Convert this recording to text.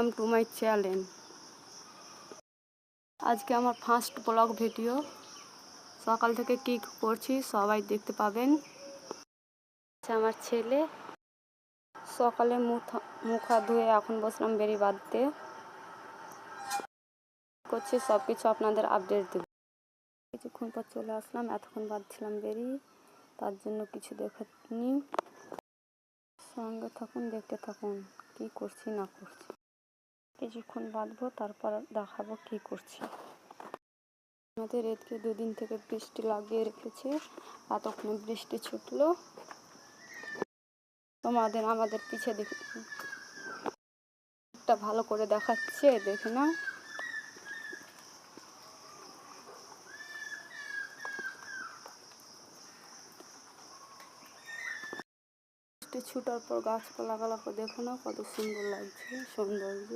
Welcome to my channel আজকে আমার first blog video সকাল থেকে কি করছি সবাই দেখতে পাবেন। আচ্ছা, আমার ছেলে সকালে মুখ মুখ ধুয়ে এখন বসলাম বেরি বাঁধতে। করছি সব কিছু আপনাদের আপডেট দেব। কিছুক্ষণ পর চলে আসলাম এতক্ষণ বাঁধছিলাম বেরি তার জন্য কিছু দেখেনি সঙ্গে থাকুন দেখতে থাকুন কি করছি না করছি। কিছুক্ষণ বাঁধবো, তারপর দেখাবো কি করছি। আমাদের এদিকে দুদিন থেকে বৃষ্টি লাগিয়ে রেখেছে এতক্ষণে বৃষ্টি ছুটলো। তোমাদের, আমাদের পিছে দেখে একটা ভালো করে দেখাচ্ছে, দেখে না বৃষ্টি ছুটার পর গাছপালা গালাকে দেখো না, কত সুন্দর লাগছে, সৌন্দর্য।